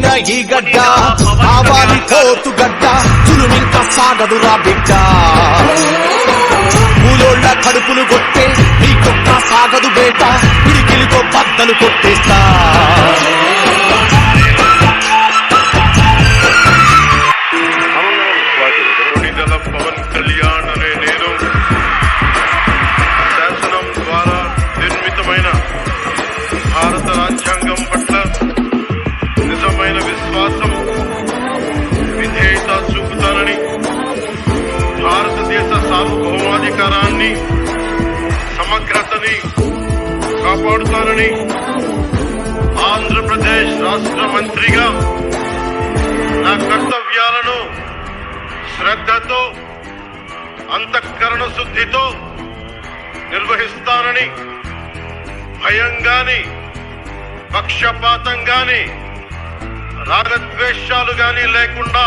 పుట్టిన ఈ గడ్డ. కావాలి కోతు గడ్డ. చులుమింక సాగదురా బిడ్డ. పూలోళ్ళ కడుపులు కొట్టే నీకొక్క సాగదు బేట. పిడికిలితో బద్దలు కొట్టేస్తా. సార్వభౌమాధికారాన్ని సమగ్రతని కాపాడుతానని ఆంధ్రప్రదేశ్ రాష్ట్ర మంత్రిగా నా కర్తవ్యాలను శ్రద్ధతో అంతఃకరణ శుద్ధితో నిర్వహిస్తానని భయం గాని పక్షపాతం గాని రాగద్వేషాలు గాని లేకుండా